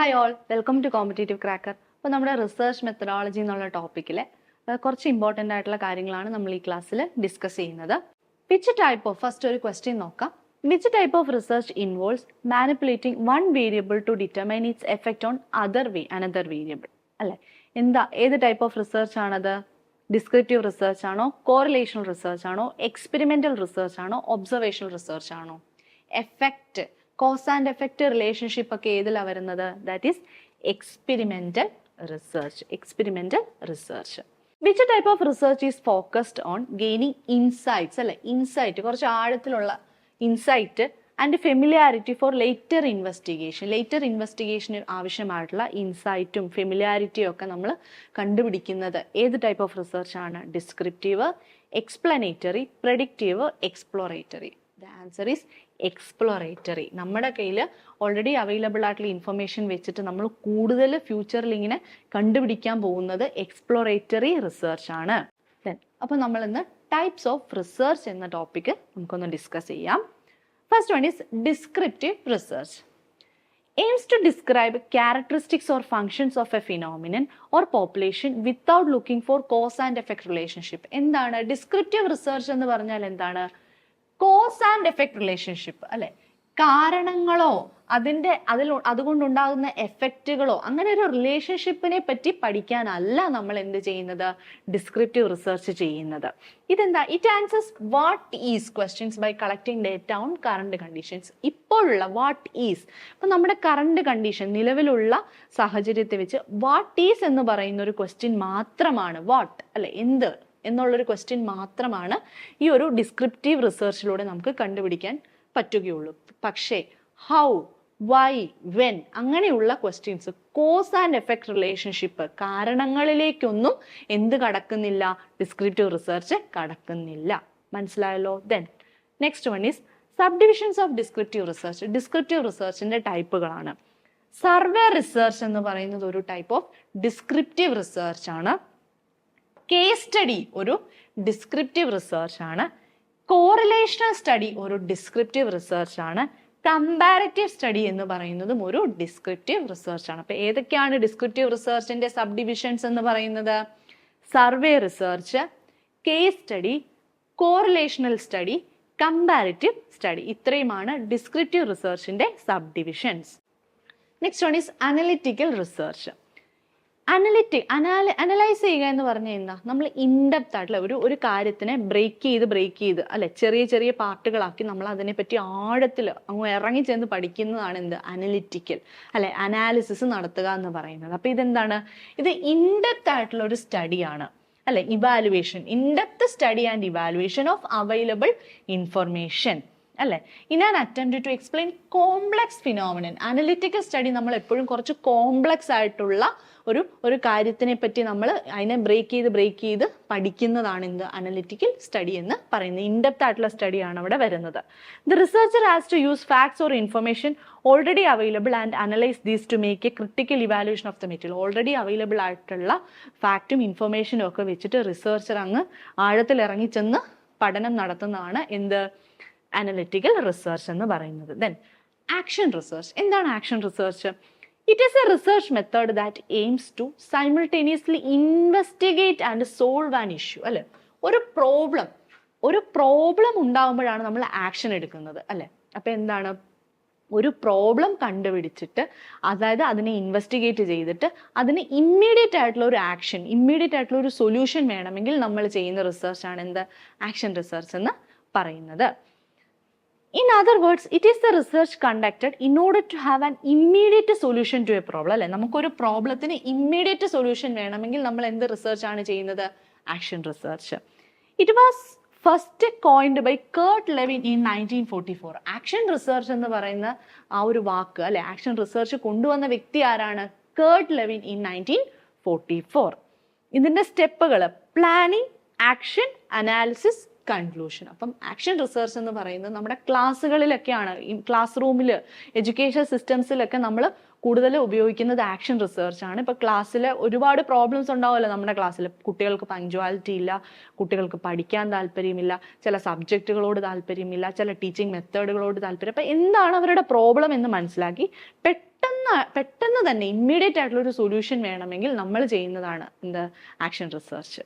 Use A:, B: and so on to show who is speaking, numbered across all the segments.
A: Hi all welcome to competitive cracker അപ്പോൾ നമ്മുടെ research methodology എന്നുള്ള ടോപ്പിക്കിൽ കുറച്ച് ഇമ്പോർട്ടന്റ് ആയിട്ടുള്ള കാര്യങ്ങളാണ് നമ്മൾ ഈ ക്ലാസ്സിൽ ഡിസ്കസ് ചെയ്യുന്നത്. വിച്ച് ടൈപ്പ് ഓഫ് ഫസ്റ്റ് ഒരു ക്വസ്റ്റ്യൻ നോക്കാം. Which type of research involves manipulating one variable to determine its effect on other way another variable അല്ലേ? എന്താ ഏത് ടൈപ്പ് ഓഫ് റിസർച്ച് ആണത്? ഡിസ്ക്രിപ്റ്റീവ് റിസർച്ച് ആണോ? കോറിലേഷണൽ റിസർച്ച് ആണോ? എക്സ്പെരിമെന്റൽ റിസർച്ച് ആണോ? Observational research ആണോ? Effect cause and effect relationship ഒക്കെ ഏതിലാണ് വരുന്നത്? That is experimental research experimental research which type of research is focused on gaining insights അല്ലെ? Insight കുറച്ച് ആഴത്തിലുള്ള insight and familiarity for later investigation later ഇൻവെസ്റ്റിഗേഷന് ആവശ്യമായിട്ടുള്ള ഇൻസൈറ്റും ഫെമിലിയാരിറ്റിയും ഒക്കെ നമ്മൾ കണ്ടുപിടിക്കുന്നത് ഏത് ടൈപ്പ് ഓഫ് റിസർച്ച് ആണ്? Descriptive explanatory predictive exploratory the answer is exploratory നമ്മുടെ കയ്യിൽ ഓൾറെഡി അവൈലബിൾ ആയിട്ടുള്ള ഇൻഫർമേഷൻ വെച്ചിട്ട് നമ്മൾ കൂടുതൽ ഫ്യൂച്ചറിൽ ഇങ്ങനെ കണ്ടുപിടിക്കാൻ പോകുന്നത് എക്സ്പ്ലോറേറ്ററി റിസർച്ച് ആണ്. അപ്പോൾ നമ്മൾ ഇന്ന് ടൈപ്സ് ഓഫ് റിസർച്ച് എന്ന ടോപ്പിക് നമുക്കൊന്ന് ഡിസ്കസ് ചെയ്യാം. First one is descriptive research aims to describe characteristics or functions of a phenomenon or population without looking for cause and effect relationship എന്താണ്? ഡിസ്ക്രിപ്റ്റീവ് റിസർച്ച് എന്ന് പറഞ്ഞാൽ എന്താണ്? കോസ് ആൻഡ് എഫക്ട് റിലേഷൻഷിപ്പ് അല്ലെ? കാരണങ്ങളോ അതിന്റെ അതിൽ അതുകൊണ്ടുണ്ടാകുന്ന എഫക്റ്റുകളോ അങ്ങനെ ഒരു റിലേഷൻഷിപ്പിനെ പറ്റി പഠിക്കാനല്ല നമ്മൾ എന്ത് ചെയ്യുന്നത്? ഡിസ്ക്രിപ്റ്റീവ് റിസർച്ച് ചെയ്യുന്നത്. ഇതെന്താ? It answers what is questions by collecting data on current conditions ഇപ്പോഴുള്ള വാട്ട് ഈസ് ഇപ്പം നമ്മുടെ കറണ്ട് കണ്ടീഷൻ നിലവിലുള്ള സാഹചര്യത്തെ വെച്ച് വാട്ട് ഈസ് എന്ന് പറയുന്ന ഒരു ക്വസ്റ്റ്യൻ മാത്രമാണ് വാട്ട് അല്ലെ? എന്ത്? എന്നുള്ളൊരു ക്വസ്റ്റ്യൻ മാത്രമാണ് ഈ ഒരു ഡിസ്ക്രിപ്റ്റീവ് റിസർച്ചിലൂടെ നമുക്ക് കണ്ടുപിടിക്കാൻ പറ്റുകയുള്ളൂ. പക്ഷേ ഹൗ വൈ വെൻ അങ്ങനെയുള്ള questions cause and effect relationship കാരണങ്ങളിലേക്കൊന്നും എന്ത് കടക്കുന്നില്ല? ഡിസ്ക്രിപ്റ്റീവ് റിസർച്ച് കടക്കുന്നില്ല. മനസ്സിലായല്ലോ? Then next one is subdivisions of descriptive research descriptive റിസർച്ചിന്റെ ടൈപ്പുകളാണ് സർവേ റിസർച്ച് എന്ന് പറയുന്നത് ഒരു ടൈപ്പ് ഓഫ് ഡിസ്ക്രിപ്റ്റീവ് റിസർച്ച് ആണ്. കേസ് സ്റ്റഡി ഒരു ഡിസ്ക്രിപ്റ്റീവ് റിസർച്ച് ആണ്. കോറിലേഷണൽ സ്റ്റഡി ഒരു ഡിസ്ക്രിപ്റ്റീവ് റിസർച്ച് ആണ്. കമ്പാരറ്റീവ് സ്റ്റഡി എന്ന് പറയുന്നതും ഒരു ഡിസ്ക്രിപ്റ്റീവ് റിസർച്ച് ആണ്. അപ്പൊ ഏതൊക്കെയാണ് ഡിസ്ക്രിപ്റ്റീവ് റിസർച്ചിന്റെ സബ് ഡിവിഷൻസ് എന്ന് പറയുന്നത്? Survey research case study correlational study comparative study ഇത്രയുമാണ് descriptive റിസർച്ചിന്റെ subdivisions next one is analytical research analytic അനാല analyse ചെയ്യുക എന്ന് പറഞ്ഞു കഴിഞ്ഞാൽ നമ്മൾ ഇൻഡെപ്ത് ആയിട്ടുള്ള ഒരു ഒരു കാര്യത്തിനെ ബ്രേക്ക് ചെയ്ത് ബ്രേക്ക് ചെയ്ത് അല്ലെ? ചെറിയ ചെറിയ പാർട്ടുകളാക്കി നമ്മൾ അതിനെപ്പറ്റി ആഴത്തിൽ അങ്ങ് ഇറങ്ങി ചെന്ന് പഠിക്കുന്നതാണ് എന്ത്? അനലിറ്റിക്കൽ അല്ലെ? അനാലിസിസ് നടത്തുക എന്ന് പറയുന്നത്. അപ്പൊ ഇതെന്താണ്? ഇത് ഇൻഡെപ്ത് ആയിട്ടുള്ള ഒരു സ്റ്റഡിയാണ് അല്ലെ? Evaluation in depth study and evaluation of available information അല്ലെ? In an attempt to explain complex phenomenon analytical study നമ്മൾ എപ്പോഴും കുറച്ച് കോംപ്ലക്സ് ആയിട്ടുള്ള ഒരു ഒരു കാര്യത്തിനെ പറ്റി നമ്മൾ അതിനെ ബ്രേക്ക് ചെയ്ത് ബ്രേക്ക് ചെയ്ത് പഠിക്കുന്നതാണ് എന്ത് അനലിറ്റിക്കൽ സ്റ്റഡി എന്ന് പറയുന്നത്. ഇൻഡെപ്ത് ആയിട്ടുള്ള സ്റ്റഡിയാണ് അവിടെ വരുന്നത്. The researcher has to use facts or information already available and analyse these to make a critical evaluation of the material already available ആയിട്ടുള്ള ഫാക്റ്റും ഇൻഫർമേഷനും ഒക്കെ വെച്ചിട്ട് റിസർച്ചർ അങ്ങ് ആഴത്തിൽ ഇറങ്ങിച്ചെന്ന് പഠനം നടത്തുന്നതാണ് എന്ത്? അനലിറ്റിക്കൽ റിസർച്ച് എന്ന് പറയുന്നത്. ദെൻ ആക്ഷൻ റിസർച്ച് എന്താണ് action research it is a research method that aims to simultaneously investigate and solve an issue അല്ലെ? ഒരു പ്രോബ്ലം ഒരു പ്രോബ്ലം ഉണ്ടാകുമ്പോഴാണ് നമ്മൾ ആക്ഷൻ എടുക്കുന്നത് അല്ലെ? അപ്പൊ എന്താണ്? ഒരു പ്രോബ്ലം കണ്ടുപിടിച്ചിട്ട് അതായത് അതിനെ ഇൻവെസ്റ്റിഗേറ്റ് ചെയ്തിട്ട് അതിന് ഇമ്മീഡിയറ്റ് ആയിട്ടുള്ള ഒരു ആക്ഷൻ ഇമ്മീഡിയറ്റ് ആയിട്ടുള്ള ഒരു സൊല്യൂഷൻ വേണമെങ്കിൽ നമ്മൾ ചെയ്യുന്ന റിസർച്ചാണ് എന്ത്? ആക്ഷൻ റിസർച്ച് എന്ന് പറയുന്നത്. In other words it is the research conducted in order to have an immediate solution to a problem അല്ലെ? നമുക്കൊരു പ്രോബ്ലത്തിന് ഇമ്മീഡിയറ്റ് സൊല്യൂഷൻ വേണമെങ്കിൽ നമ്മൾ എന്ത് റിസർച്ച് ആണ് ചെയ്യുന്നത്? Action research it was first coined by Kurt Lewin in nineteen forty four action research എന്ന് പറയുന്ന ആ ഒരു വാക്ക് അല്ലെ? ആക്ഷൻ റിസർച്ച് കൊണ്ടുവന്ന വ്യക്തി ആരാണ്? Kurt Lewin in nineteen forty four ഇതിന്റെ സ്റ്റെപ്പുകൾ പ്ലാനിങ് ആക്ഷൻ അനാലിസിസ് കൺക്ലൂഷൻ അപ്പം ആക്ഷൻ റിസർച്ച് എന്ന് പറയുന്നത് നമ്മുടെ ക്ലാസ്സുകളിലൊക്കെയാണ് ക്ലാസ് റൂമിൽ എഡ്യൂക്കേഷൻ സിസ്റ്റംസിലൊക്കെ നമ്മൾ കൂടുതൽ ഉപയോഗിക്കുന്നത് ആക്ഷൻ റിസർച്ച് ആണ്. ഇപ്പോൾ ക്ലാസ്സിൽ ഒരുപാട് പ്രോബ്ലംസ് ഉണ്ടാവുമല്ലോ നമ്മുടെ ക്ലാസ്സിൽ കുട്ടികൾക്ക് പങ്ക്ച്വാലിറ്റി ഇല്ല കുട്ടികൾക്ക് പഠിക്കാൻ താല്പര്യമില്ല ചില സബ്ജക്റ്റുകളോട് താല്പര്യമില്ല ചില ടീച്ചിങ് മെത്തേഡുകളോട് താല്പര്യം. അപ്പോൾ എന്താണ് അവരുടെ പ്രോബ്ലം എന്ന് മനസ്സിലാക്കി പെട്ടെന്ന് പെട്ടെന്ന് തന്നെ ഇമ്മീഡിയറ്റ് ആയിട്ടുള്ള ഒരു സൊല്യൂഷൻ വേണമെങ്കിൽ നമ്മൾ ചെയ്യുന്നതാണ് എന്ത്? ആക്ഷൻ റിസർച്ച്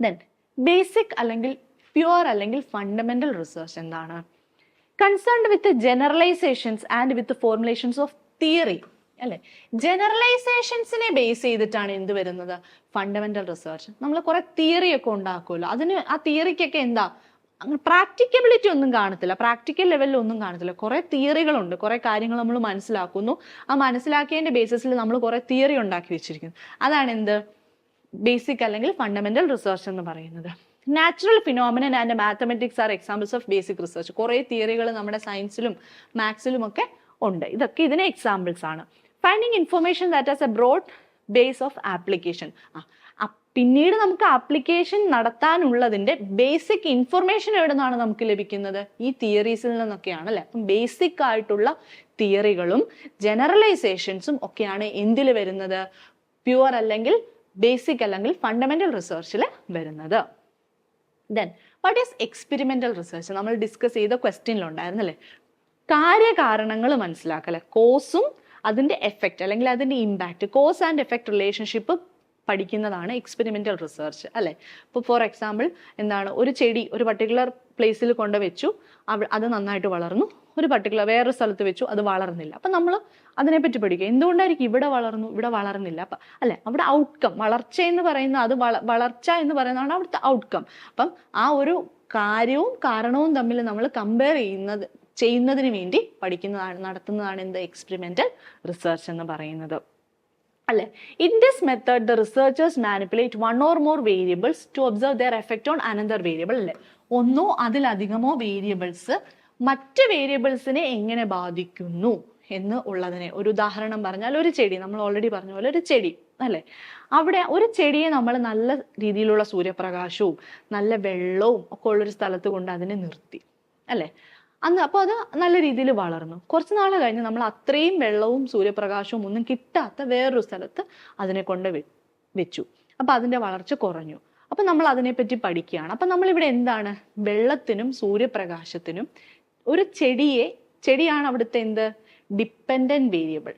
A: ദെൻ ബേസിക് അല്ലെങ്കിൽ പ്യുവർ അല്ലെങ്കിൽ ഫണ്ടമെന്റൽ റിസർച്ച് എന്താണ്? Concerned with generalisations and with formulations of theory. അല്ലെ? ജനറലൈസേഷൻസിനെ ബേസ് ചെയ്തിട്ടാണ് എന്ത് വരുന്നത്? Fundamental research. നമ്മൾ കുറെ തിയറി ഒക്കെ ഉണ്ടാക്കുമല്ലോ. അതിന് ആ തിയറിക്കൊക്കെ എന്താ? പ്രാക്ടിക്കബിലിറ്റി ഒന്നും കാണത്തില്ല. പ്രാക്ടിക്കൽ ലെവലിൽ ഒന്നും കാണത്തില്ല. കുറെ തിയറികളുണ്ട്. കുറെ കാര്യങ്ങൾ നമ്മൾ മനസ്സിലാക്കുന്നു. ആ മനസ്സിലാക്കിയതിന്റെ ബേസിസിൽ നമ്മൾ കുറെ തിയറി ഉണ്ടാക്കി വെച്ചിരിക്കുന്നു. അതാണ് എന്ത്? ബേസിക് അല്ലെങ്കിൽ ഫണ്ടമെന്റൽ റിസർച്ച് എന്ന് പറയുന്നത്. Natural phenomenon and mathematics are examples of basic research കുറേ തിയറികൾ നമ്മുടെ സയൻസിലും മാത്സിലും ഒക്കെ ഉണ്ട്. ഇതൊക്കെ ഇതിന് എക്സാമ്പിൾസ് ആണ്. Finding information that as a broad base of application പിന്നീട് നമുക്ക് ആപ്ലിക്കേഷൻ നടത്താനുള്ളതിന്റെ ബേസിക് ഇൻഫർമേഷൻ എവിടെ നിന്നാണ് നമുക്ക് ലഭിക്കുന്നത്? ഈ തിയറീസിൽ നിന്നൊക്കെയാണ് അല്ലെ? അപ്പം ബേസിക് ആയിട്ടുള്ള തിയറികളും ജനറലൈസേഷൻസും ഒക്കെയാണ് എന്തിൽ വരുന്നത്? പ്യുവർ അല്ലെങ്കിൽ ബേസിക് അല്ലെങ്കിൽ ഫണ്ടമെന്റൽ റിസർച്ചിൽ വരുന്നത്. Then what is experimental research നമ്മൾ ഡിസ്കസ് ചെയ്ത ക്വസ്റ്റ്യനിലുണ്ടായിരുന്നല്ലേ കാര്യകാരണങ്ങൾ മനസ്സിലാക്കല്ലേ കോസും അതിന്റെ എഫക്റ്റ് അല്ലെങ്കിൽ അതിന്റെ impact cause and effect relationship പഠിക്കുന്നതാണ് എക്സ്പെരിമെന്റൽ റിസർച്ച് അല്ലേ? ഇപ്പോൾ ഫോർ എക്സാമ്പിൾ എന്താണ് ഒരു ചെടി ഒരു പർട്ടിക്കുലർ പ്ലേസിൽ കൊണ്ടുവച്ചു അത് നന്നായിട്ട് വളർന്നു ഒരു പർട്ടിക്കുലർ വേറൊരു സ്ഥലത്ത് വെച്ചു അത് വളർന്നില്ല. അപ്പം നമ്മൾ അതിനെപ്പറ്റി പഠിക്കുക. എന്തുകൊണ്ടായിരിക്കും ഇവിടെ വളർന്നു ഇവിടെ വളർന്നില്ല? അപ്പം അല്ലെ അവിടെ ഔട്ട്കം വളർച്ച എന്ന് പറയുന്ന അത് വളർച്ച എന്ന് പറയുന്നതാണ് അവിടുത്തെ ഔട്ട്കം അപ്പം ആ ഒരു കാര്യവും കാരണവും തമ്മിൽ നമ്മൾ കമ്പയർ ചെയ്യുന്നത് ചെയ്യുന്നതിന് വേണ്ടി പഠിക്കുന്നതാണ് നടത്തുന്നതാണ് എന്ത്? എക്സ്പെരിമെന്റൽ റിസർച്ച് എന്ന് പറയുന്നത്. അല്ലെ in this method the researchers manipulate one or more variables to observe their effect on another variable അല്ലെ? ഒന്നോ അതിലധികമോ വേരിയബിൾസ് മറ്റ് വേരിയബിൾസിനെ എങ്ങനെ ബാധിക്കുന്നു എന്ന് ഉള്ളതിനെ ഒരു ഉദാഹരണം പറഞ്ഞാൽ ഒരു ചെടി നമ്മൾ ഓൾറെഡി പറഞ്ഞ പോലെ ഒരു ചെടി അല്ലെ? അവിടെ ഒരു ചെടിയെ നമ്മൾ നല്ല രീതിയിലുള്ള സൂര്യപ്രകാശവും നല്ല വെള്ളവും ഒക്കെ ഉള്ളൊരു സ്ഥലത്ത് കൊണ്ട് അതിനെ നിർത്തി അല്ലെ? അന്ന് അപ്പോൾ അത് നല്ല രീതിയിൽ വളർന്നു. കുറച്ച് നാൾ കഴിഞ്ഞ് നമ്മൾ അത്രയും വെള്ളവും സൂര്യപ്രകാശവും ഒന്നും കിട്ടാത്ത വേറൊരു സ്ഥലത്ത് അതിനെ കൊണ്ട് വെച്ചു. അപ്പൊ അതിന്റെ വളർച്ച കുറഞ്ഞു. അപ്പൊ നമ്മൾ അതിനെപ്പറ്റി പഠിക്കുകയാണ്. അപ്പൊ നമ്മൾ ഇവിടെ എന്താണ്? വെള്ളത്തിനും സൂര്യപ്രകാശത്തിനും ഒരു ചെടിയെ ചെടിയാണ് അവിടുത്തെ എന്ത്? ഡിപ്പെൻഡന്റ് വേരിയബിൾ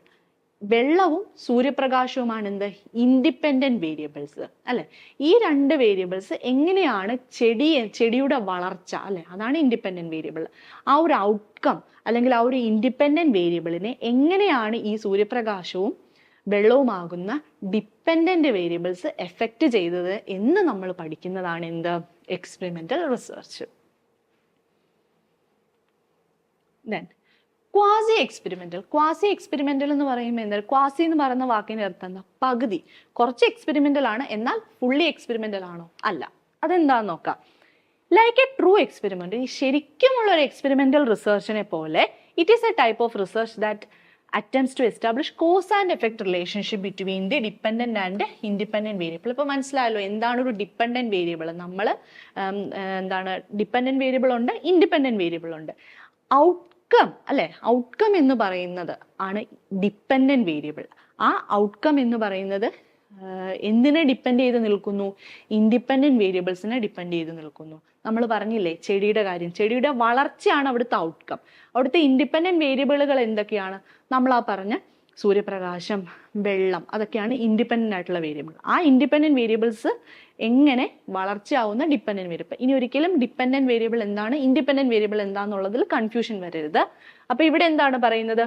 A: വെള്ളവും സൂര്യപ്രകാശവുമാണ് എന്ത് ഇൻഡിപെൻഡന്റ് വേരിയബിൾസ് അല്ലെ? ഈ രണ്ട് വേരിയബിൾസ് എങ്ങനെയാണ് ചെടി ചെടിയുടെ വളർച്ച അല്ലെ? അതാണ് ഇൻഡിപെൻഡന്റ് വേരിയബിൾ ആ ഒരു ഔട്ട്കം അല്ലെങ്കിൽ ആ ഒരു ഇൻഡിപെൻഡന്റ് വേരിയബിളിനെ എങ്ങനെയാണ് ഈ സൂര്യപ്രകാശവും വെള്ളവുമാകുന്ന ഡിപ്പെൻഡന്റ് വേരിയബിൾസ് എഫക്റ്റ് ചെയ്തത് എന്ന് നമ്മൾ പഠിക്കുന്നതാണ് എന്ത്? Experimental research then quasi experimental quasi experimental എന്ന് പറയുമ്പോൾ എന്താ? ക്വാസി എന്ന് പറയുന്ന വാക്കിന്റെ അർത്ഥം എന്താ? പകുതി. കുറച്ച് എക്സ്പെരിമെന്റൽ ആണ്. എന്നാൽ ഫുള്ളി എക്സ്പെരിമെന്റൽ ആണോ? അല്ല. അതെന്താന്ന് നോക്കാം. ലൈക്ക് എ ട്രൂ എക്സ്പെരിമെന്റ് ഈ ശരിക്കുമുള്ള ഒരു എക്സ്പെരിമെന്റൽ റിസർച്ചിനെ പോലെ it is a type of research that attempts to establish cause and effect relationship between the dependent and independent variable ഇപ്പോൾ മനസ്സിലായല്ലോ എന്താണ് ഒരു ഡിപ്പെൻഡന്റ് വേരിയബിൾ നമ്മൾ എന്താണ് ഡിപ്പെൻഡന്റ് വേരിയബിൾ ഉണ്ട് ഇൻഡിപെൻഡന്റ് വേരിയബിൾ ഉണ്ട്. ഔട്ട്കം അല്ലെ? ഔട്ട്കം എന്ന് പറയുന്നത് ആണ് ഡിപ്പെൻഡന്റ് വേരിയബിൾ ആ ഔട്ട്കം എന്ന് പറയുന്നത് എന്തിനെ ഡിപ്പെൻഡ് ചെയ്ത് നിൽക്കുന്നു? ഇൻഡിപെൻഡന്റ് വേരിയബിൾസിനെ ഡിപ്പെൻഡ് ചെയ്ത് നിൽക്കുന്നു. നമ്മൾ പറഞ്ഞില്ലേ ചെടിയുടെ കാര്യം. ചെടിയുടെ വളർച്ചയാണ് അവിടുത്തെ ഔട്ട്കം അവിടുത്തെ ഇൻഡിപെൻഡന്റ് വേരിയബിളുകൾ എന്തൊക്കെയാണ്? നമ്മൾ ആ പറഞ്ഞ സൂര്യപ്രകാശം വെള്ളം അതൊക്കെയാണ് ഇൻഡിപെൻഡന്റ് ആയിട്ടുള്ള വേരിയബിൾ ആ ഇൻഡിപെൻഡന്റ് വേരിയബിൾസ് എങ്ങനെ വളർച്ചയാവുന്ന ഡിപ്പെൻഡന്റ് വേരിയബിൾ ഇനി ഒരിക്കലും ഡിപ്പെൻഡന്റ് വേരിയബിൾ എന്താണ് ഇൻഡിപെൻഡന്റ് വേരിയബിൾ എന്താണെന്നുള്ളതിൽ കൺഫ്യൂഷൻ വരരുത്. അപ്പോൾ ഇവിടെ എന്താണ് പറയുന്നത്?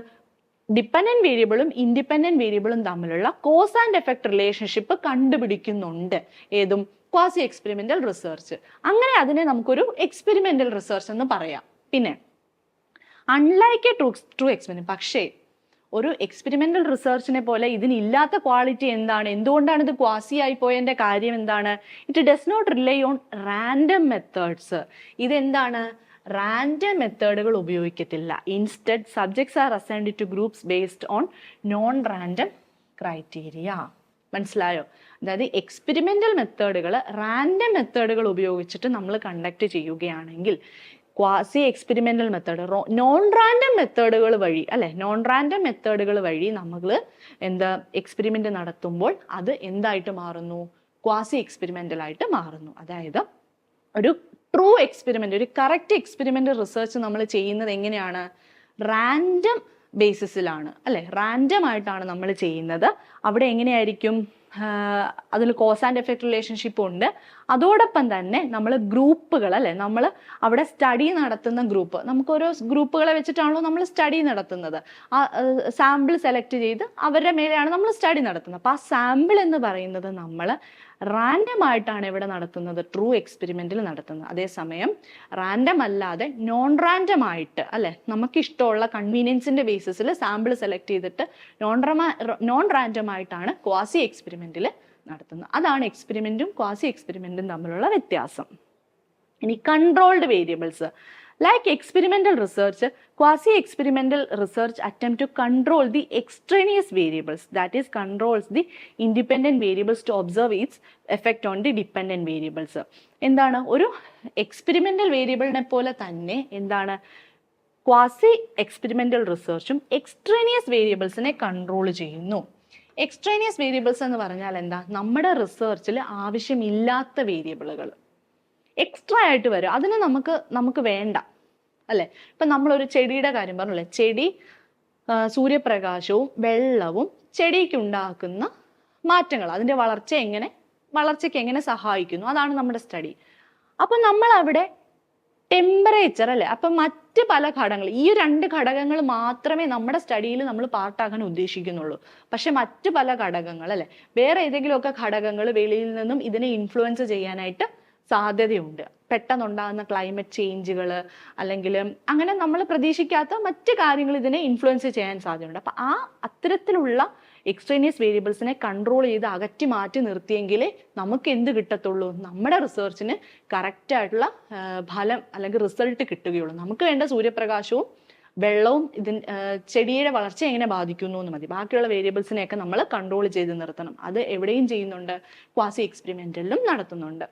A: ഡിപ്പെൻഡന്റ് വേരിയബിളും ഇൻഡിപെൻഡന്റ് വേരിയബിളും തമ്മിലുള്ള കോസ് ആൻഡ് എഫക്ട് റിലേഷൻഷിപ്പ് കണ്ടുപിടിക്കുന്നുണ്ട്. ഏതും? ക്വാസി എക്സ്പെരിമെന്റൽ റിസർച്ച് അങ്ങനെ അതിനെ നമുക്കൊരു എക്സ്പെരിമെന്റൽ റിസർച്ച് എന്ന് പറയാം. പിന്നെ unlike a true true experiment പക്ഷേ ഒരു എക്സ്പെരിമെന്റൽ റിസർച്ചിനെ പോലെ ഇതിനില്ലാത്ത ക്വാളിറ്റി എന്താണ്? എന്തുകൊണ്ടാണ് ഇത് ക്വാസി ആയി പോയതിന്റെ കാര്യം എന്താണ്? It does not rely on random methods ഇതെന്താണ്? റാൻഡം മെത്തേഡുകൾ ഉപയോഗിക്കത്തില്ല. Instead subjects are assigned to groups based on non random criteria മനസ്സിലായോ? അതായത് എക്സ്പെരിമെന്റൽ മെത്തേഡുകൾ റാൻഡം മെത്തേഡുകൾ ഉപയോഗിച്ചിട്ട് നമ്മൾ കണ്ടക്ട് ചെയ്യുകയാണെങ്കിൽ quasi experimental method non random മെത്തേഡുകൾ വഴി അല്ലെ? നോൺ റാൻഡം മെത്തേഡുകൾ വഴി നമ്മൾ എന്താ എക്സ്പെരിമെന്റ് നടത്തുമ്പോൾ അത് എന്തായിട്ട് മാറുന്നു? ക്വാസി എക്സ്പെരിമെന്റൽ ആയിട്ട് മാറുന്നു. അതായത് ഒരു ട്രൂ എക്സ്പെരിമെന്റ് ഒരു കറക്റ്റ് എക്സ്പെരിമെന്റ് റിസർച്ച് നമ്മൾ ചെയ്യുന്നത് എങ്ങനെയാണ്? റാൻഡം ബേസിസിലാണ് അല്ലെ? റാൻഡം ആയിട്ടാണ് നമ്മൾ ചെയ്യുന്നത്. അവിടെ എങ്ങനെയായിരിക്കും? അതിൽ കോസ് ആൻഡ് എഫക്റ്റ് റിലേഷൻഷിപ്പ് ഉണ്ട്. അതോടൊപ്പം തന്നെ നമ്മൾ ഗ്രൂപ്പുകൾ അല്ലെ? നമ്മൾ അവിടെ സ്റ്റഡി നടത്തുന്ന ഗ്രൂപ്പ്. നമുക്ക് ഓരോ ഗ്രൂപ്പുകളെ വെച്ചിട്ടാണല്ലോ നമ്മൾ സ്റ്റഡി നടത്തുന്നത്. ആ സാമ്പിൾ സെലക്ട് ചെയ്ത് അവരുടെ മേലെയാണ് നമ്മൾ സ്റ്റഡി നടത്തുന്നത്. അപ്പോൾ ആ സാമ്പിൾ എന്ന് പറയുന്നത് നമ്മൾ റാൻഡം ആയിട്ടാണ് ഇവിടെ നടത്തുന്നത്. ട്രൂ എക്സ്പെരിമെന്റിൽ നടത്തുന്നത്. അതേസമയം റാൻഡം അല്ലാതെ നോൺ റാൻഡം ആയിട്ട് അല്ലെ? നമുക്ക് ഇഷ്ടമുള്ള കൺവീനിയൻസിന്റെ ബേസിസിൽ സാമ്പിൾ സെലക്ട് ചെയ്തിട്ട് നോൺ നോൺ റാൻഡം ആയിട്ടാണ് ക്വാസി എക്സ്പെരിമെന്റിൽ നടത്തുന്നത് അതാണ് എക്സ്പെരിമെന്റും ക്വാസി എക്സ്പെരിമെന്റും തമ്മിലുള്ള വ്യത്യാസം. ഇനി controlled variables like experimental research quasi experimental research attempt to control the extraneous variables that is controls the independent variables to observe its effect on the dependent variables എന്താണ്? ഒരു എക്സ്പെരിമെന്റൽ വേരിയബിളിനെ പോലെ തന്നെ എന്താണ്? ക്വാസി എക്സ്പെരിമെന്റൽ റിസർച്ചും extraneous വേരിയബിൾസിനെ control ചെയ്യുന്നു. Extraneous variables എന്ന് പറഞ്ഞാൽ എന്താ? നമ്മുടെ റിസർച്ചിൽ ആവശ്യമില്ലാത്ത വേരിയബിളുകൾ എക്സ്ട്രാ ആയിട്ട് വരും. അതിന് നമുക്ക് നമുക്ക് വേണ്ട. അല്ലെ? ഇപ്പൊ നമ്മളൊരു ചെടിയുടെ കാര്യം പറഞ്ഞല്ലേ? ചെടി സൂര്യപ്രകാശവും വെള്ളവും ചെടിക്ക് ഉണ്ടാക്കുന്ന മാറ്റങ്ങൾ. അതിന്റെ വളർച്ച എങ്ങനെ വളർച്ചയ്ക്ക് എങ്ങനെ സഹായിക്കുന്നു? അതാണ് നമ്മുടെ സ്റ്റഡി അപ്പൊ നമ്മൾ അവിടെ ടെമ്പറേച്ചർ അല്ലെ? അപ്പൊ മറ്റ് പല ഘടകങ്ങൾ ഈ രണ്ട് ഘടകങ്ങൾ മാത്രമേ നമ്മുടെ സ്റ്റഡിയിൽ നമ്മൾ പാർട്ടാക്കാൻ ഉദ്ദേശിക്കുന്നുള്ളൂ. പക്ഷെ മറ്റു പല ഘടകങ്ങൾ അല്ലെ? വേറെ ഏതെങ്കിലുമൊക്കെ ഘടകങ്ങൾ വെളിയിൽ നിന്നും ഇതിനെ ഇൻഫ്ലുവൻസ് ചെയ്യാനായിട്ട് സാധ്യതയുണ്ട്. പെട്ടെന്നുണ്ടാകുന്ന ക്ലൈമറ്റ് ചേഞ്ചുകൾ അല്ലെങ്കിൽ അങ്ങനെ നമ്മൾ പ്രതീക്ഷിക്കാത്ത മറ്റ് കാര്യങ്ങൾ ഇതിനെ ഇൻഫ്ലുവൻസ് ചെയ്യാൻ സാധ്യതയുണ്ട്. അപ്പൊ ആ അത്തരത്തിലുള്ള എക്സ്ട്രേനിയസ് വേരിയബിൾസിനെ കൺട്രോൾ ചെയ്ത് അകറ്റി മാറ്റി നിർത്തിയെങ്കിലേ നമുക്ക് എന്ത് കിട്ടത്തുള്ളൂ? നമ്മുടെ റിസർച്ചിന് കറക്റ്റായിട്ടുള്ള ഫലം അല്ലെങ്കിൽ റിസൾട്ട് കിട്ടുകയുള്ളൂ. നമുക്ക് വേണ്ട സൂര്യപ്രകാശവും വെള്ളവും ഇതിൻ ആ, ചെടിയുടെ വളർച്ച എങ്ങനെ ബാധിക്കുന്നു എന്ന് മതി. ബാക്കിയുള്ള വേരിയബിൾസിനെയൊക്കെ നമ്മൾ കൺട്രോൾ ചെയ്ത് നിർത്തണം. അത് എവിടെയും ചെയ്യുന്നുണ്ട്. ക്വാസി എക്സ്പെരിമെന്റലിലും നടത്തുന്നുണ്ട്.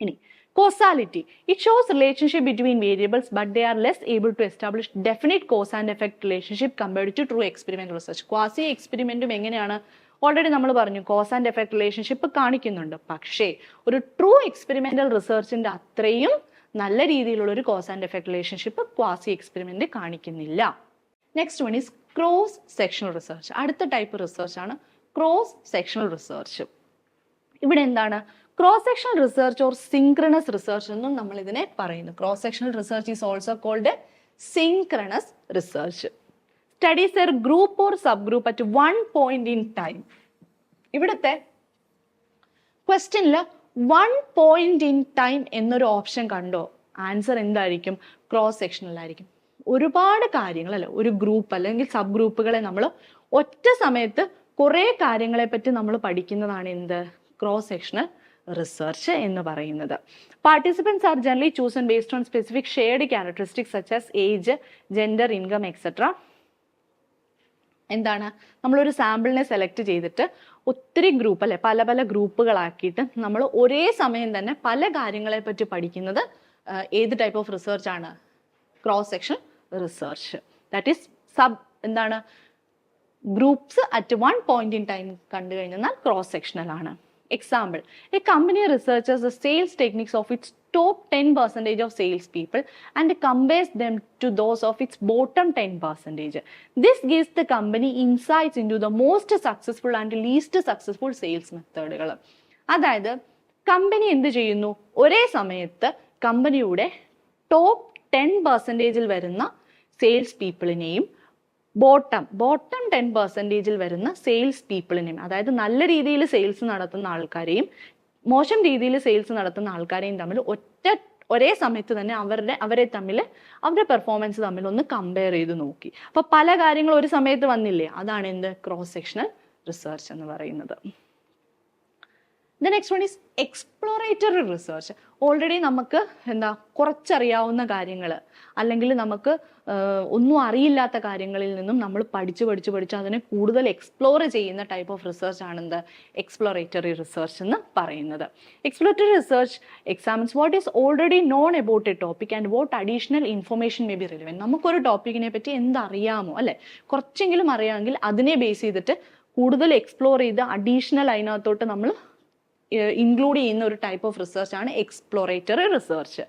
A: ഇനി causality it shows relationship between variables but they are less able to establish definite cause and effect relationship compared to true experiment research quasi എക്സ്പെരിമെന്റും എങ്ങനെയാണ്? ഓൾറെഡി നമ്മൾ പറഞ്ഞു കോസ് ആൻഡ് എഫക്ട് റിലേഷൻഷിപ്പ് കാണിക്കുന്നുണ്ട്. പക്ഷേ ഒരു ട്രൂ എക്സ്പെരിമെന്റൽ റിസർച്ചിന്റെ അത്രയും നല്ല രീതിയിലുള്ള ഒരു cause and effect relationship quasi experiment കാണിക്കുന്നില്ല. Next one is cross sectional research അടുത്ത ടൈപ്പ് റിസർച്ച് ആണ് ക്രോസ് സെക്ഷണൽ റിസർച്ച് ഇവിടെ എന്താണ്? Cross sectional research or synchronous research എന്നും നമ്മൾ ഇതിനെ പറയുന്നു. Cross sectional research is also called synchronous research studies er group or subgroup at one point in time ഇവിടുത്തെ ക്വസ്റ്റ്യനിൽ വൺ പോയിന്റ് ഇൻ ടൈം എന്നൊരു option കണ്ടോ? ആൻസർ എന്തായിരിക്കും? ക്രോസ് സെക്ഷനിലായിരിക്കും ഒരുപാട് കാര്യങ്ങൾ അല്ലെ? ഒരു ഗ്രൂപ്പ് അല്ലെങ്കിൽ സബ് ഗ്രൂപ്പുകളെ നമ്മൾ ഒറ്റ സമയത്ത് കുറേ കാര്യങ്ങളെ പറ്റി നമ്മൾ പഠിക്കുന്നതാണ് എന്ത്? ക്രോസ് സെക്ഷണൽ റിസർച്ച് എന്ന് പറയുന്നത്. Participants are generally chosen based on specific shared characteristics such as age gender income etcetera എന്താണ്? നമ്മളൊരു സാമ്പിളിനെ സെലക്ട് ചെയ്തിട്ട് ഒത്തിരി ഗ്രൂപ്പ് അല്ലെ പല പല ഗ്രൂപ്പുകളാക്കിയിട്ട് നമ്മൾ ഒരേ സമയം തന്നെ പല കാര്യങ്ങളെ പറ്റി പഠിക്കുന്നത് ഏത് ടൈപ്പ് ഓഫ് റിസർച്ച് ആണ്? Cross section research that is sub എന്താണ്? Groups at one point in time കണ്ടു കഴിഞ്ഞാൽ ക്രോസ് സെക്ഷണൽ ആണ്. Example a company researchers the sales techniques of its top ten percentage of sales people and compares them to those of its bottom ten percentage this gives company insights into the most successful and least successful sales മെത്തേഡുകൾ അതായത് company എന്ത് ചെയ്യുന്നു? ഒരേ സമയത്ത് കമ്പനിയുടെ top ten പെർസെന്റേജിൽ വരുന്ന sales പീപ്പിളിനെയും ബോട്ടം ബോട്ടം ടെൻ പെർസെന്റേജിൽ വരുന്ന സെയിൽസ് പീപ്പിളിനെയും അതായത് നല്ല രീതിയിൽ സെയിൽസ് നടത്തുന്ന ആൾക്കാരെയും മോശം രീതിയിൽ സെയിൽസ് നടത്തുന്ന ആൾക്കാരെയും തമ്മിൽ ഒറ്റ ഒരേ സമയത്ത് തന്നെ അവരുടെ അവരെ തമ്മിൽ അവരുടെ പെർഫോമൻസ് തമ്മിൽ ഒന്ന് കമ്പയർ ചെയ്ത് നോക്കി. അപ്പോൾ പല കാര്യങ്ങളും ഒരു സമയത്ത് വന്നില്ലേ? അതാണ് എന്ത് ക്രോസ് സെക്ഷണൽ റിസർച്ച് എന്ന് പറയുന്നത്. The next one is exploratory research already നമുക്ക് എന്താ കുറച്ചറിയാവുന്ന കാര്യങ്ങൾ അല്ലെങ്കിൽ നമുക്ക് ഒന്നും അറിയില്ലാത്ത കാര്യങ്ങളിൽ നിന്നും നമ്മൾ പഠിച്ചു പഠിച്ചു പഠിച്ച് അതിനെ കൂടുതൽ എക്സ്പ്ലോർ ചെയ്യുന്ന ടൈപ്പ് ഓഫ് റിസർച്ച് ആണ് എന്ത്? എക്സ്പ്ലോറേറ്ററി റിസർച്ച് എന്ന് പറയുന്നത്. Exploratory research examines what is already known about a topic and what additional information may be relevant നമുക്കൊരു ടോപ്പിക്കിനെ പറ്റി എന്തറിയാമോ അല്ലെ? കുറച്ചെങ്കിലും അറിയാമെങ്കിൽ അതിനെ ബേസ് ചെയ്തിട്ട് കൂടുതൽ എക്സ്പ്ലോർ ചെയ്ത് അഡീഷണൽ അതിനകത്തോട്ട് നമ്മൾ ഇൻക്ലൂഡ് ചെയ്യുന്ന ഒരു ടൈപ്പ് ഓഫ് റിസർച്ച് ആണ് exploratory research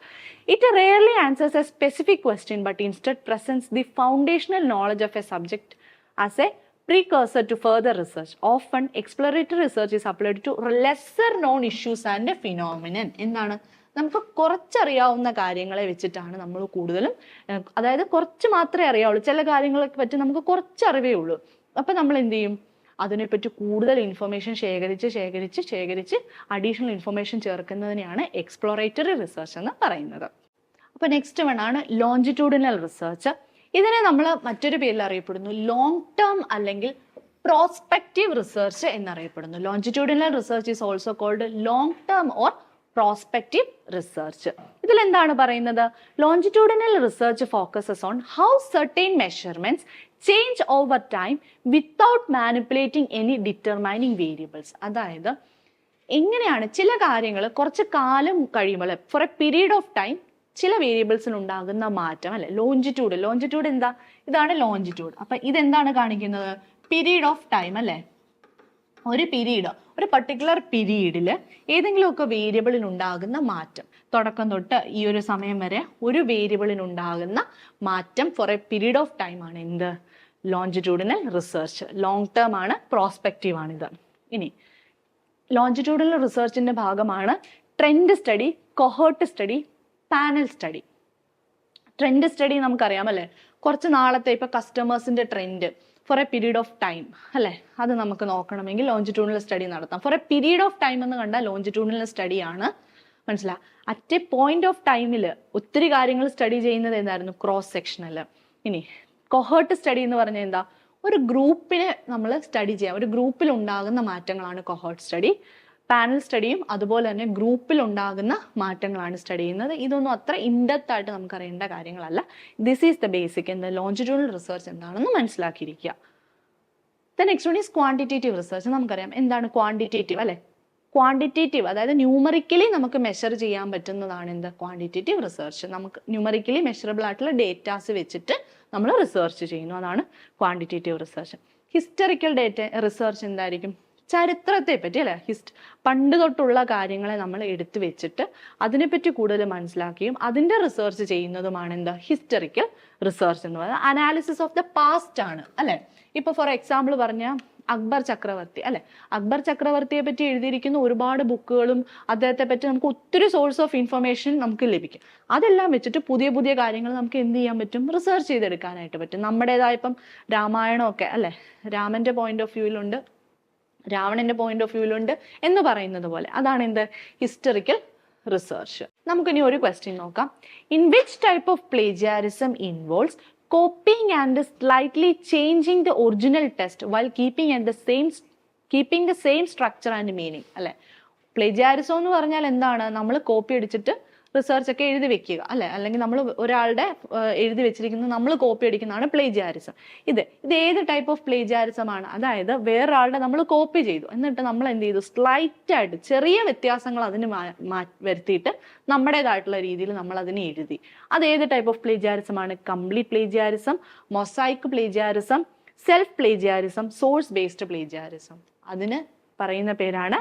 A: it rarely answers a specific question but instead presents the foundational knowledge of a subject as a precursor to further research. Often, exploratory research is applied to lesser known issues and phenomenon. എന്താണ്? നമുക്ക് കുറച്ചറിയാവുന്ന കാര്യങ്ങളെ വെച്ചിട്ടാണ് നമ്മൾ കൂടുതലും അതായത് കുറച്ച് മാത്രമേ അറിയാവുള്ളൂ. ചില കാര്യങ്ങളെ പറ്റി നമുക്ക് കുറച്ച് അറിവേ ഉള്ളൂ. അപ്പൊ നമ്മൾ എന്ത് ചെയ്യും? അതിനെപ്പറ്റി കൂടുതൽ ഇൻഫർമേഷൻ ശേഖരിച്ച് ശേഖരിച്ച് ശേഖരിച്ച് അഡീഷണൽ ഇൻഫർമേഷൻ ചേർക്കുന്നതിനെയാണ് എക്സ്പ്ലോറേറ്ററി റിസർച്ച് എന്ന് പറയുന്നത്. അപ്പോൾ നെക്സ്റ്റ് വൺ ആണ് ലോഞ്ചിറ്റ്യൂഡിനൽ റിസർച്ച് ഇതിനെ നമ്മൾ മറ്റൊരു പേരിൽ അറിയപ്പെടുന്നു. ലോങ് ടേം അല്ലെങ്കിൽ പ്രോസ്പെക്റ്റീവ് റിസർച്ച് എന്നറിയപ്പെടുന്നു. Longitudinal research is also called long term or prospective research ഇതിൽ എന്താണ് പറയുന്നത്? Longitudinal research focuses on how certain measurements change over time without manipulating any determining variables അതായത് എങ്ങനെയാണ് ചില കാര്യങ്ങൾ കുറച്ച് കാലം കഴിയുമ്പോൾ for a period of time ചില വേരിയബിൾസിൽ ഉണ്ടാകുന്ന മാറ്റം അല്ലെ? ലോഞ്ചിറ്റ്യൂഡ് ലോഞ്ചിറ്റ്യൂഡ് എന്താ? ഇതാണ് ലോഞ്ചിറ്റ്യൂഡ് അപ്പൊ ഇതെന്താണ് കാണിക്കുന്നത്? പീരീഡ് ഓഫ് ടൈം അല്ലെ? ഒരു പീരീഡ് ഒരു പർട്ടിക്കുലർ പീരീഡിൽ ഏതെങ്കിലുമൊക്കെ വേരിയബിളിൽ ഉണ്ടാകുന്ന മാറ്റം. തുടക്കം തൊട്ട് ഈ ഒരു സമയം വരെ ഒരു വേരിയബിളിനുണ്ടാകുന്ന മാറ്റം for a period of time ആണ് എന്ത്? ലോഞ്ചിറ്റ്യൂഡിനൽ റിസർച്ച് ലോങ് ടേം ആണ് പ്രോസ്പെക്റ്റീവ് ആണിത് ഇനി ലോഞ്ചിറ്റ്യൂഡിനൽ റിസർച്ചിന്റെ ഭാഗമാണ് trend study cohort study panel study trend study നമുക്കറിയാം അല്ലേ? കുറച്ച് നാളത്തെ ഇപ്പൊ കസ്റ്റമേഴ്സിന്റെ trend for a period of time അല്ലേ? അത് നമുക്ക് നോക്കണമെങ്കിൽ ലോഞ്ചിറ്റ്യൂഡിനൽ സ്റ്റഡി നടത്താം. For a period of time എന്ന് കണ്ടാൽ ലോഞ്ചിറ്റ്യൂഡിനൽ സ്റ്റഡിയാണ് മനസ്സിലാ? അറ്റ് എ പോയിന്റ് ഓഫ് ടൈമിൽ ഒത്തിരി കാര്യങ്ങൾ സ്റ്റഡി ചെയ്യുന്നത് എന്തായിരുന്നു? ക്രോസ് സെക്ഷനിൽ ഇനി കൊഹേർട്ട് സ്റ്റഡി എന്ന് പറഞ്ഞാൽ എന്താ? ഒരു ഗ്രൂപ്പിനെ നമ്മൾ സ്റ്റഡി ചെയ്യാം. ഒരു ഗ്രൂപ്പിൽ ഉണ്ടാകുന്ന മാറ്റങ്ങളാണ് കൊഹേർട്ട് സ്റ്റഡി പാനൽ സ്റ്റഡിയും അതുപോലെ തന്നെ ഗ്രൂപ്പിൽ ഉണ്ടാകുന്ന മാറ്റങ്ങളാണ് സ്റ്റഡി ചെയ്യുന്നത്. ഇതൊന്നും അത്ര ഇൻഡെപ്ത് ആയിട്ട് നമുക്ക് അറിയേണ്ട കാര്യങ്ങളല്ല. ദിസ് ഈസ് ദ ബേസിക് എന്താ ലോഞ്ചിറ്റ്യൂണൽ റിസർച്ച് എന്താണെന്ന് മനസ്സിലാക്കിയിരിക്കുക. The next one is quantitative research നമുക്കറിയാം. എന്താണ് ക്വാണ്ടിറ്റേറ്റീവ് അല്ലെ? ക്വാണ്ടിറ്റേറ്റീവ് അതായത് ന്യൂമറിക്കലി നമുക്ക് മെഷർ ചെയ്യാൻ പറ്റുന്നതാണ് എന്ത്? ക്വാണ്ടിറ്റേറ്റീവ് റിസർച്ച് നമുക്ക് ന്യൂമറിക്കലി മെഷറബിൾ ആയിട്ടുള്ള ഡേറ്റാസ് വെച്ചിട്ട് നമ്മൾ റിസർച്ച് ചെയ്യുന്നു. അതാണ് quantitative research historical data research എന്തായിരിക്കും? ചരിത്രത്തെ പറ്റി അല്ലെ? ഹിസ്റ്റ് പണ്ട് തൊട്ടുള്ള കാര്യങ്ങളെ നമ്മൾ എടുത്തു വെച്ചിട്ട് അതിനെപ്പറ്റി കൂടുതൽ മനസ്സിലാക്കുകയും അതിന്റെ റിസർച്ച് ചെയ്യുന്നതുമാണ് എന്താ? ഹിസ്റ്ററിക്കൽ റിസർച്ച് എന്ന് പറയുന്നത്. അനാലിസിസ് ഓഫ് ദ പാസ്റ്റ് ആണ് അല്ലെ? ഇപ്പൊ ഫോർ എക്സാമ്പിൾ പറഞ്ഞ അക്ബർ ചക്രവർത്തി അല്ലെ? അക്ബർ ചക്രവർത്തിയെ പറ്റി എഴുതിയിരിക്കുന്ന ഒരുപാട് ബുക്കുകളും അദ്ദേഹത്തെ പറ്റി നമുക്ക് ഒത്തിരി സോഴ്സ് ഓഫ് ഇൻഫർമേഷൻ നമുക്ക് ലഭിക്കും. അതെല്ലാം വെച്ചിട്ട് പുതിയ പുതിയ കാര്യങ്ങൾ നമുക്ക് എന്ത് ചെയ്യാൻ പറ്റും? റിസർച്ച് ചെയ്തെടുക്കാനായിട്ട് പറ്റും. നമ്മുടേതായ ഇപ്പം രാമായണമൊക്കെ അല്ലെ? രാമന്റെ പോയിന്റ് ഓഫ് വ്യൂയിലുണ്ട് രാവണന്റെ പോയിന്റ് ഓഫ് വ്യൂയിലുണ്ട് എന്ന് പറയുന്നത് പോലെ. അതാണ് എന്ത്? ഹിസ്റ്ററിക്കൽ റിസർച്ച് നമുക്കിനി ഒരു ക്വസ്റ്റ്യൻ നോക്കാം. In which type of plagiarism involves copying and slightly changing the original text while keeping and the same keeping the same structure and meaning അല്ലെ? പ്ലേജിയാരിസം എന്ന് പറഞ്ഞാൽ എന്താണ്? നമ്മൾ കോപ്പി അടിച്ചിട്ട് റിസർച്ച് ഒക്കെ എഴുതി വെക്കുക അല്ലെ? അല്ലെങ്കിൽ നമ്മൾ ഒരാളുടെ എഴുതി വെച്ചിരിക്കുന്നത് നമ്മൾ കോപ്പി അടിക്കുന്നതാണ് പ്ലേജിയാരിസം ഇത് ഇത് ഏത് ടൈപ്പ് ഓഫ് പ്ലേജിയാരിസം ആണ്? അതായത് വേറൊരാളുടെ നമ്മൾ കോപ്പി ചെയ്തു. എന്നിട്ട് നമ്മൾ എന്ത് ചെയ്തു? സ്ലൈറ്റ് ആയിട്ട് ചെറിയ വ്യത്യാസങ്ങൾ അതിന് വരുത്തിയിട്ട് നമ്മുടേതായിട്ടുള്ള രീതിയിൽ നമ്മൾ അതിനെ എഴുതി. അത് ഏത് type of പ്ലേജിയാരിസമാണ് complete plagiarism mosaic plagiarism self plagiarism source based plagiarism അതിന് പറയുന്ന പേരാണ്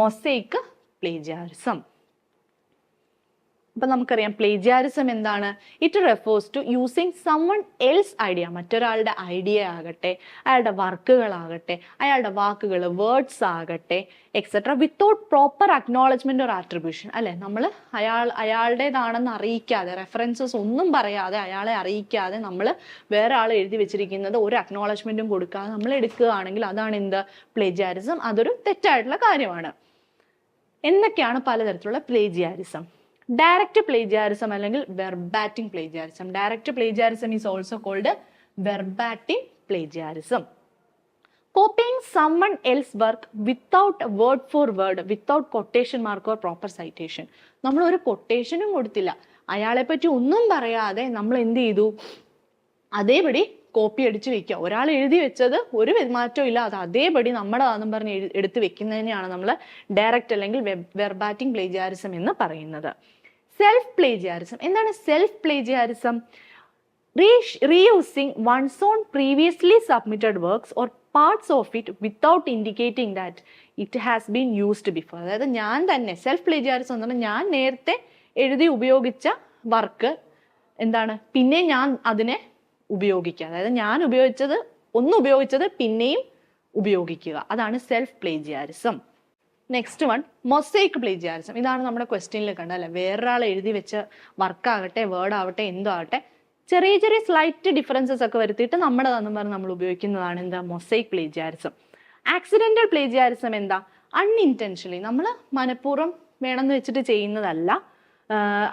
A: മൊസൈക്ക് പ്ലേജിയാരിസം അപ്പൊ നമുക്കറിയാം പ്ലേജിയാരിസം എന്താണ്? It refers to using someone else idea മറ്റൊരാളുടെ ഐഡിയ ആകട്ടെ അയാളുടെ വർക്കുകളാകട്ടെ അയാളുടെ വാക്കുകൾ വേർഡ്സ് ആകട്ടെ etcetera without proper acknowledgement or attribution അല്ലെ? നമ്മൾ അയാൾ അയാളുടേതാണെന്ന് അറിയിക്കാതെ റെഫറൻസസ് ഒന്നും പറയാതെ അയാളെ അറിയിക്കാതെ നമ്മൾ വേറെ ആൾ എഴുതി വെച്ചിരിക്കുന്നത് ഒരു അക്നോളജ്മെന്റും കൊടുക്കാതെ നമ്മൾ എടുക്കുകയാണെങ്കിൽ അതാണ് എന്ത്? പ്ലേജിയാരിസം അതൊരു തെറ്റായിട്ടുള്ള കാര്യമാണ്. എന്നൊക്കെയാണ് പലതരത്തിലുള്ള പ്ലേജിയാരിസം ഡയറക്റ്റ് പ്ലേജിയാരിസം അല്ലെങ്കിൽ verbatim plagiarism direct plagiarism is also called verbatim plagiarism copying someone else work without word for word without quotation mark or proper citation നമ്മൾ ഒരു കൊട്ടേഷനും കൊടുത്തില്ല. അയാളെ പറ്റി ഒന്നും പറയാതെ നമ്മൾ എന്ത് ചെയ്തു? അതേപടി കോപ്പി അടിച്ച് വെക്കുക. ഒരാൾ എഴുതി വെച്ചത് ഒരു മാറ്റവും ഇല്ല. അത് അതേപടി നമ്മുടെതാണെന്നും പറഞ്ഞ് എടുത്ത് വെക്കുന്നതിനെയാണ് നമ്മൾ ഡയറക്റ്റ് അല്ലെങ്കിൽ വെർബാറ്റിംഗ് പ്ലേജാരിസം എന്ന് പറയുന്നത്. സെൽഫ് പ്ലേജിയാരിസം എന്താണ് self plagiarism reusing one's own previously submitted works or parts of it without indicating that it has been used before അതായത് ഞാൻ തന്നെ സെൽഫ് പ്ലേജിയാരിസം എന്ന് പറഞ്ഞാൽ ഞാൻ നേരത്തെ എഴുതി ഉപയോഗിച്ച വർക്ക് എന്താണ്? പിന്നെ ഞാൻ അതിനെ ഉപയോഗിക്കുക. അതായത് ഞാൻ ഉപയോഗിച്ചത് ഒന്ന് ഉപയോഗിച്ചത് പിന്നെയും ഉപയോഗിക്കുക. അതാണ് self plagiarism next one mosaic plagiarism ഇതാണ് നമ്മുടെ ക്വസ്റ്റ്യനിൽ കണ്ടത് അല്ലെ? വേറൊരാൾ എഴുതി വെച്ച വർക്കാകട്ടെ വേർഡ് ആവട്ടെ എന്തോ ആവട്ടെ ചെറിയ ചെറിയ സ്ലൈറ്റ് ഡിഫറൻസസ് ഒക്കെ വരുത്തിയിട്ട് നമ്മുടെ തന്നും പറഞ്ഞ് നമ്മൾ ഉപയോഗിക്കുന്നതാണ് എന്താ? മൊസൈക്ക് പ്ലേജിയാരിസം ആക്സിഡന്റൽ പ്ലേജിയാരിസം എന്താ? അൺഇന്റൻഷ്യലി നമ്മൾ മനഃപൂർവം വേണമെന്ന് വെച്ചിട്ട് ചെയ്യുന്നതല്ല.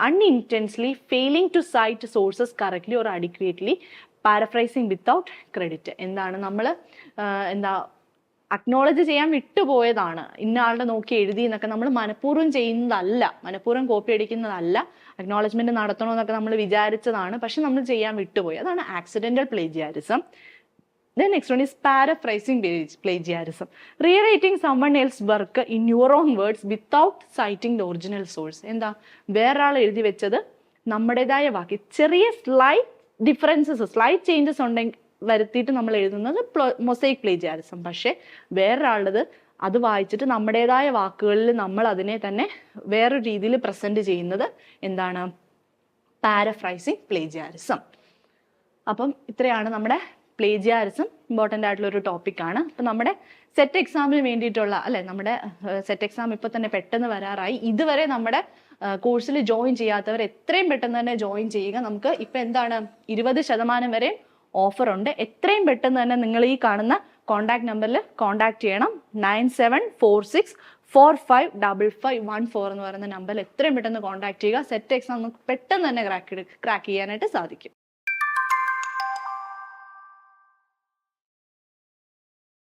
A: Unintentionally failing to cite sources correctly or adequately paraphrasing without credit എന്താണ് നമ്മൾ എന്താ അക്നോളജ് ചെയ്യാൻ വിട്ടുപോയതാണ്. ഇന്ന ആളുടെ നോക്കി എഴുതി എന്നൊക്കെ നമ്മൾ മനഃപൂർവം ചെയ്യുന്നതല്ല. മനഃപൂർവം കോപ്പി അടിക്കുന്നതല്ല. അക്നോളജ്മെന്റ് നടത്തണമെന്നൊക്കെ നമ്മൾ വിചാരിച്ചതാണ്. പക്ഷെ നമ്മൾ ചെയ്യാൻ വിട്ടുപോയി. അതാണ് accidental plagiarism then next one is paraphrasing plagiarism rewriting someone else work in your own words without citing the original source എന്താ? വേറൊരാൾ എഴുതി വെച്ചത് നമ്മുടേതായ വാക്ക്. ചെറിയ സ്ലൈറ്റ് ഡിഫറൻസസ് സ്ലൈറ്റ് ചേഞ്ചസ് ഉണ്ടെങ്കിൽ വരുത്തിയിട്ട് നമ്മൾ എഴുതുന്നത് മൊസൈക് പ്ലേജിയാരിസം പക്ഷേ വേറൊരാളുടേത് അത് വായിച്ചിട്ട് നമ്മുടേതായ വാക്കുകളിൽ നമ്മൾ അതിനെ തന്നെ വേറൊരു രീതിയിൽ പ്രസന്റ് ചെയ്യുന്നത് എന്താണ്? പാരഫ്രൈസിങ് പ്ലേജിയാരിസം അപ്പം ഇത്രയാണ് നമ്മുടെ പ്ലേജിയാരിസം ഇമ്പോർട്ടന്റ് ആയിട്ടുള്ള ഒരു ടോപ്പിക്കാണ് അപ്പം നമ്മുടെ സെറ്റ് എക്സാമിന് വേണ്ടിയിട്ടുള്ള അല്ലെ നമ്മുടെ സെറ്റ് എക്സാം ഇപ്പോൾ തന്നെ പെട്ടെന്ന് വരാറായി. ഇതുവരെ നമ്മുടെ കോഴ്സിൽ ജോയിൻ ചെയ്യാത്തവർ എത്രയും പെട്ടെന്ന് തന്നെ ജോയിൻ ചെയ്യുക. നമുക്ക് ഇപ്പം എന്താണ്? ഇരുപത് ശതമാനം വരെ ഓഫർ ഉണ്ട് എത്രയും പെട്ടെന്ന് തന്നെ നിങ്ങൾ ഈ കാണുന്ന കോൺടാക്ട് നമ്പറിൽ കോൺടാക്ട് ചെയ്യണം. Nine seven four six four five double five one four എന്ന് പറയുന്ന നമ്പറിൽ എത്രയും പെട്ടെന്ന് കോൺടാക്ട് ചെയ്യുക. സെറ്റ് എക്സാം നമുക്ക് പെട്ടെന്ന് തന്നെ ക്രാക്ക് ക്രാക്ക് ചെയ്യാനായിട്ട് സാധിക്കും.